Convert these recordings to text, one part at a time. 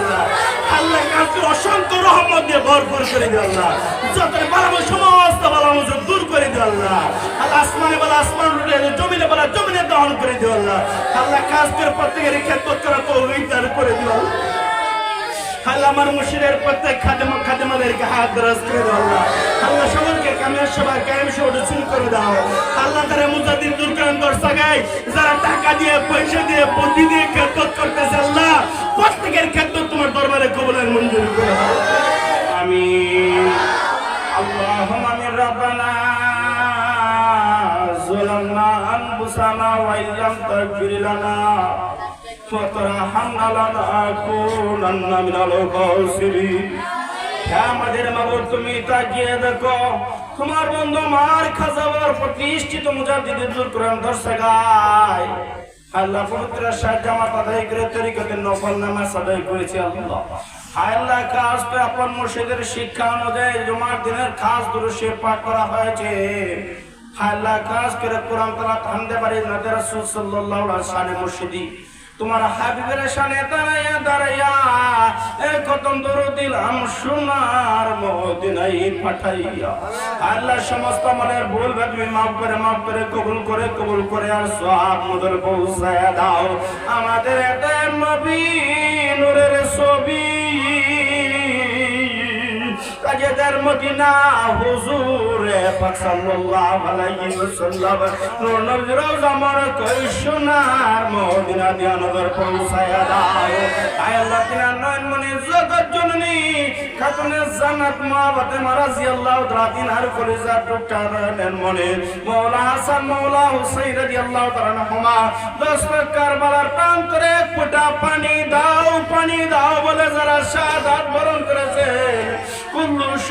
আল্লাহ। আল্লাহ আজকে অসংখ্য রহমত দিয়ে ভরপুর করে দিও আল্লাহ। যত বালামো সমস্ত বালামো দূর করে দিও আল্লাহ। আল্লাহ আসমানে বলা আসমান রুটে জমিনে বলা জমিনে দহন করে দিও আল্লাহ। আল্লাহ কাজ করে প্রত্যেকের খেদমত করা তৌফিক দান করে দিও আল্লাহ। আল্লাহ আমার মুর্শিদের প্রত্যেক খাদেম খাদেমাদেরকে হাত দরাজ করে দাও আল্লাহ। আল্লাহ সকলকে কামিয়ার সবাই কায়েম সহ রসুল করে দাও। আল্লাহ তারা মুজাদ্দিন দূর করেন দর্শাগায় যারা টাকা দিয়ে, পয়সা দিয়ে বুদ্ধি দিয়ে খেদমত করতেছে আল্লাহ। প্রত্যেকের ক্ষেত্রে তোমার দরবারে কবলের মঞ্জুর করে দাও আমিন اللهم من ربنا ظلمنا أنفسنا وإن لم تغفر لنا وترحمنا لنكونن من الخاسرين হে আমাদের মাবুদ তুমি তাকিয়ে দেখো তোমার বন্ধু মার খাজাবার প্রতিষ্ঠিত মুজাদ্দিদ দূর করেন দর্শকায় আল্লাহ পবিত্র শাহ জামাত আদায় করে তরিকতের নফল নামাজ আদায় করেছি আল্লাহ। আল্লাহ আপন শিক্ষা অনুযায়ী জুমার দিনের খাস দুরুশে পাঠ করা হয়েছে। আল্লাহ, কাজ করে কোরআন থামতে পারি নদের রাসূল সাল্লাল্লাহু আলাইহি তোমার হাবিবের সামনে দাঁড়াইয়া দাঁড়াইয়া, এ কতম দিলাম সোনার মদিনাই পাঠাইয়া। আল্লাহ সমস্ত মনের ভুল ভাবি মাফ করে মাফ করে, কবুল করে কবুল করে আর সব মধুর পৌঁছায় দাও। আমাদের এটা নবী, নূরের ছবি কাজেদার মদিনা, হুজুরে পাক সাল্লাল্লাহু আলাইহি ওয়াসাল্লাম। নূর জামার কই মদিনা পৌঁছায়া দাও আয় আল্লাহ তিনা নয়ন মনি জগৎ জননী খাতুনে জান্নাত মনি। হাসান মাওলা হুসাইন রাদিয়াল্লাহু তাআলা নহমা দস্ত কারবালার প্রান্তরে ফোঁটা পানি দাও পানি দাও বলে যারা শাহাদাত বরণ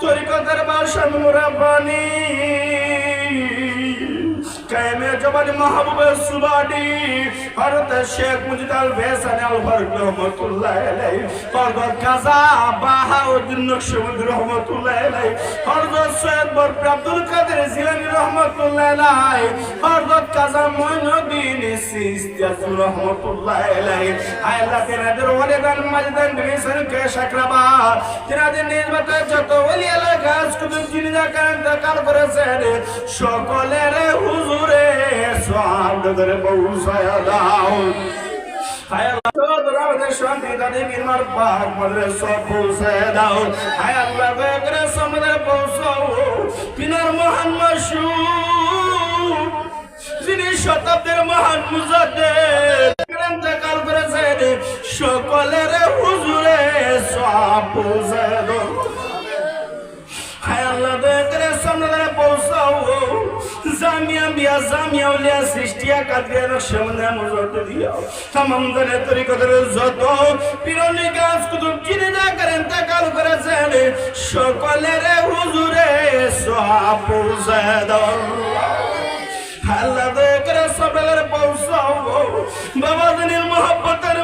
তরিকতের বাসন মুরাবানি কায়েমে জবানি মাহবুবে সুবাডি হযরত শেখ মুজিদাল ভেসানি আল ফারুক রহমাতুল্লাহ আলাইহি। হযরত কাজা বাহাউদ্দিন নকশবন্দি রহমাতুল্লাহ আলাইহি। হযরত সৈয়দ বরফ আব্দুল কাদের জিলানী রহমাতুল্লাহ আলাইহি। হযরত কাজা মঈনুদ্দিন সিস্তি রহমাতুল্লাহ আলাইহি। আল্লাহ তেনাদের ওয়ালিদান মাজিদান বিলিসান কে শাকরাবা তেনাদের নির্বাতে যত ওলি আল্লাহ গাছ কুতুব কারেন কাল করেছেন। সকলের হুজুরে সাহাবদের পৌঁছায়া দাও। হায় আল্লাহ তোদের আমাদের শান্তি দাদি বিমার পাক দাও। করেছেন সকলের হুজুরে সব পৌঁছায় দাও। হায় আল্লাহ পৌঁছাও। জামিয়া বিয়া জামিয়া উলিয়া সৃষ্টিয়া কাদিয়া নকশবন্দি মজত দিয়াও তামাম দরে তরিকতের যত পিরনি গাছ কুতুব চিনি না করেন তাকাল করেছেন সকলের হুজুরে সব পৌঁছায় দাও দেখরে সবেলের পৌঁছাও। বাবা দিনের মহব্বতের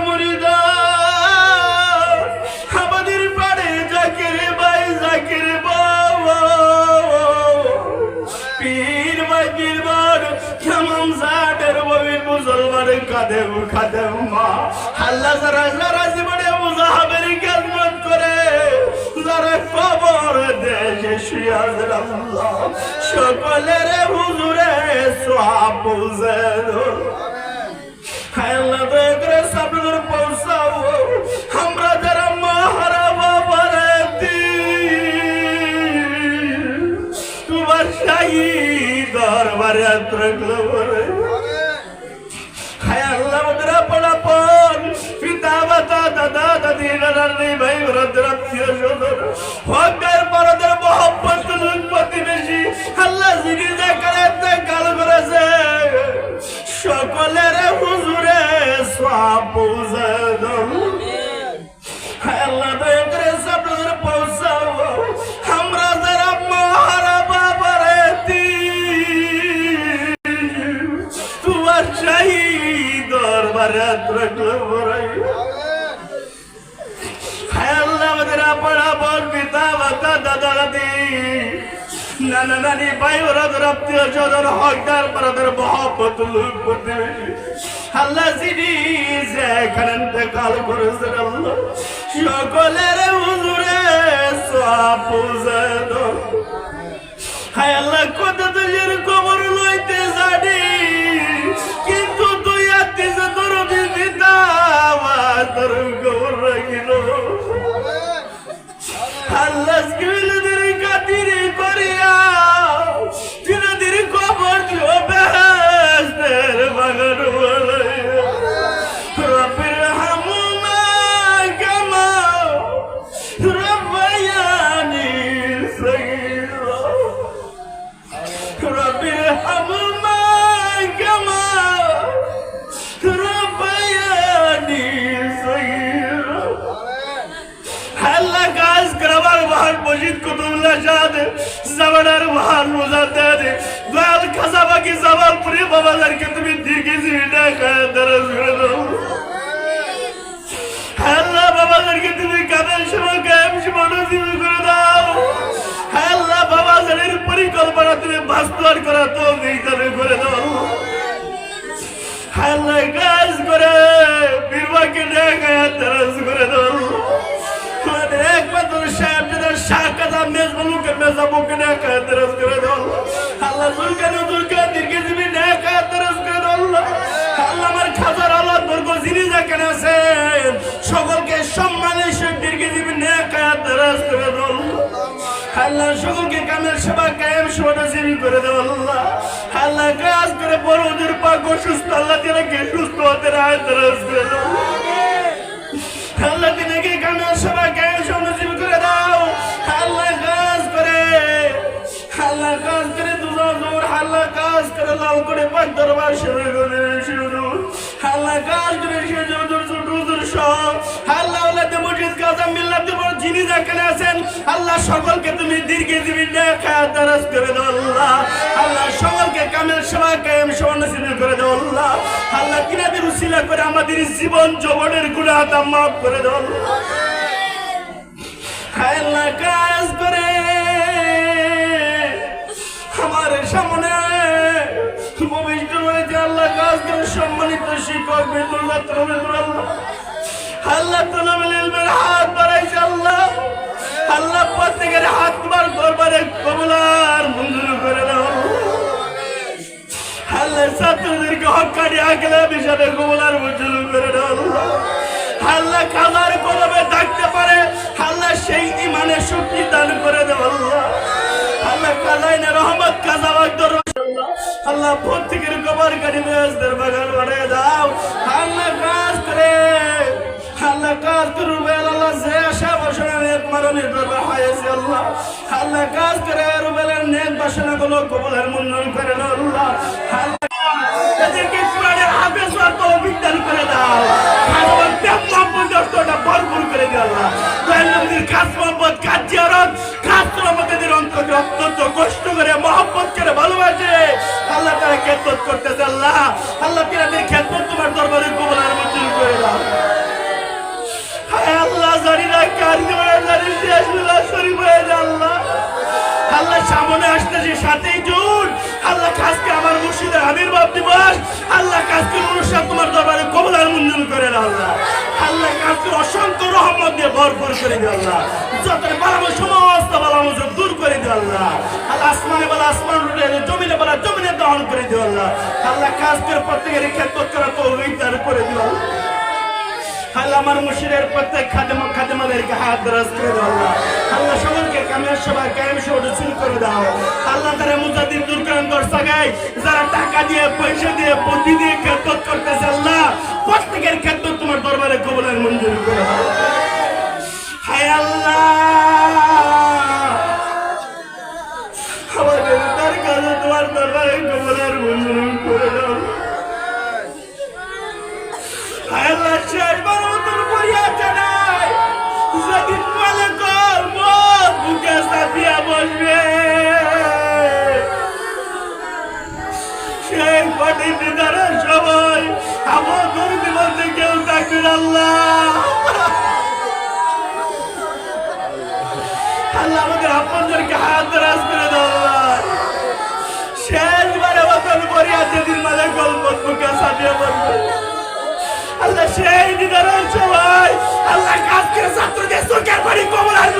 কাঁদে খাদে মা। আল্লাহ যারা যারা জীবনে মুজাহাবের খেদমত করে, যারা কবর দেশে শুয়ে আছেন আল্লাহ। সকলের হুজুরে সোহাব পৌঁছে আল্লাহ শাহী দরবারে দাদি নানানি ভাই ব্রাদার আত্মীয় স্বজন হকার পরদের মহব্বত প্রতিবেশী আল্লাহ কাল করেছে নানা নানি ভাই ওরা তোর আত্মীয় স্বজন হকদার পরাদের মহব্বত লোক করতে আল্লাহ যিনি যেখানে ইন্তেকাল করেছেন আল্লাহ, সকলের হুজুরে সব পৌঁছায় কবর লইতে জানি, কিন্তু তুই আত্মীয় তোর দিদা তোর কবর মহান মজিদ কুতুবুল্লাহ শাহ জামানার মহান মুজাদ্দেদ দয়াল খাজাবাকি জামালপুরি বাবাদেরকে তুমি দিকে জিনা খায় দরজ মেজবালুকে মেজাবুকে নেকা দরজ করে দাও আল্লাহ জুলকানি জুলকান দীর্ঘ জীবী নেকা দরজ করে দাও আল্লাহ আমার খাজার আল্লাহ বর্গ যিনি যেখানে আছেন, সকলকে সম্মানের সহিত দীর্ঘ জীবী নেকা দরজ করে দাও আল্লাহ সকলকে কামের সেবা কায়েম সেবা নসিব করে দাও আল্লাহ। আল্লাহ কাজ করে বড় ওদের পাক অসুস্থ আল্লাহ তাদেরকে সুস্থ হতে রায় করে দাও আল্লাহ তিনাকে কামের সেবা কায়েম আল্লাহ কাজ করে দুজন দূর আল্লাহ কাজ করে লাল করে পাক দরবার শুরু আল্লাহ কাজ করে আমাদের জীবন যৌবনের গুণাতা মাফ করে দাও আল্লাহ। কাজ করে আল্লাহ তলাবেল ইলমের হাত আল্লাহ। আল্লাহ প্রত্যেকের হাত তোমার দরবারে কবলার মঞ্জুর করে দাও। আল্লাহ ছাত্রদেরকে হকারি আগলে বিষয়ে কবলার মঞ্জুর করে দাও, আল্লাহ। কাজার কলমে থাকতে পারে, আল্লাহ সেই ইমানের শক্তি দান করে দেব আল্লাহ। আল্লাহ কাজাইনে রহমত কাজা বাগদর আল্লাহ প্রত্যেকের কবর কাটি মেজদের বাগান বানিয়ে দাও। আল্লাহ কাজ করে আল্লাহ কাজ করবে আল্লাহ যে আশা বাসনা নেক মারণের দরবার হয়েছে আল্লাহ। আল্লাহ কাজ করে রুবেলের নেক বাসনা গুলো কবলের মন্ডন করে আল্লাহ আল্লাহ খেদমত করতেছে, আল্লাহ। আল্লাহ তিনাদের খেদমত তোমার দরবারে কবল মঞ্জুর করে দাও। হায় আল্লাহ, জানি না কার করে জানি শেষ বেলা শরীফ হয়ে আল্লাহ। আল্লাহ সামনে আসতেছে সাতই জুন। আল্লাহ কাজকে আমার মুর্শিদের আবির্ভাব দিবস। আল্লাহ কাজকে অনুষ্ঠান তোমার দরবারে কবলার মঞ্জুর করে দাও আল্লাহ। আল্লাহ কাজকে অসংখ্য রহমত দিয়ে ভরপুর করে দিও আল্লাহ। যত বালাম সমস্ত বালাম দূর করে দিও আল্লাহ। আল্লাহ আসমানে বলা আসমান উঠে জমিনে বলা করে দিও আল্লাহ। আল্লাহ কাজকে প্রত্যেকের খেদমত করা তো দান করে দিও। আল্লাহ আমার মুর্শিদের প্রত্যেক খাদেম খাদেমাদেরকে হাত দরাজ করে আল্লাহ। আল্লাহ সকলকে কামের কায়েম করে দাও। আল্লাহ তারা দুর্গান যারা টাকা দিয়ে, পয়সা দিয়ে বুদ্ধি দিয়ে খেদমত করতেছে, আল্লাহ, প্রত্যেকের ক্ষেত্রে তোমার দরবারে কবলের মঞ্জুর বসবে সেই কঠিন দিদারের সময় আমার দুর্দি বলতে কেউ থাকবে আল্লাহ আল্লাহ আমাদের আপনজনকে হাত দরাজ করে দাও আল্লাহ। শেষবারে মতন করিয়া যেদিন মাঝে গল্প মুখে সাজিয়ে বলবে আল্লাহ সেই দিদারের সময় আল্লাহ কাজ করে ছাত্রদের চোখের বাড়ি কবল আর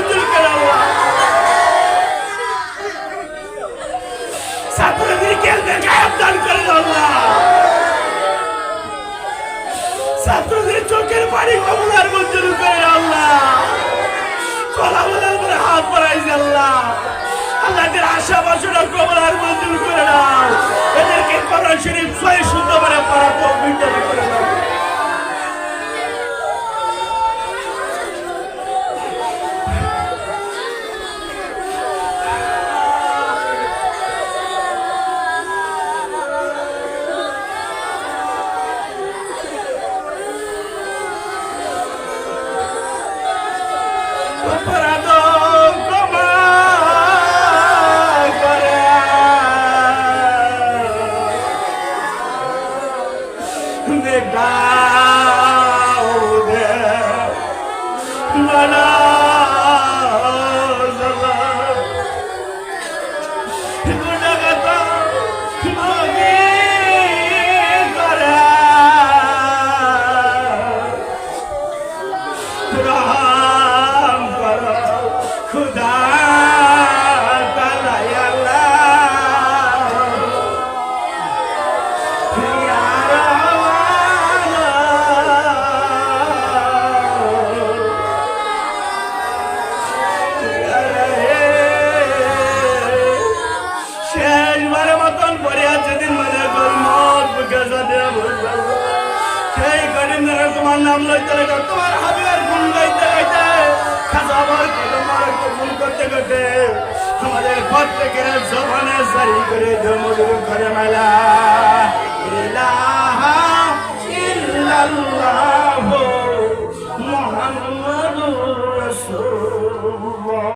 মঞ্জুর করে আল্লাহ। কলা বলার পরে হাত বাড়াইছে আল্লাহ। আল্লাহদের আশা বাসনা কমলার মঞ্জুর করে দাও এদেরকে কোরআন শরীফ ছয় সুন্দর করে তো করে তোমার নাম লইতে লইতে, তোমার হাবিবের গুণ গাইতে গাইতে খাসাবার তোমার গুণ করতে করতে, আমাদের প্রত্যেকের জবানে সারি করে জমদুর করে মেলা। ইলাহা ইল্লাল্লাহ।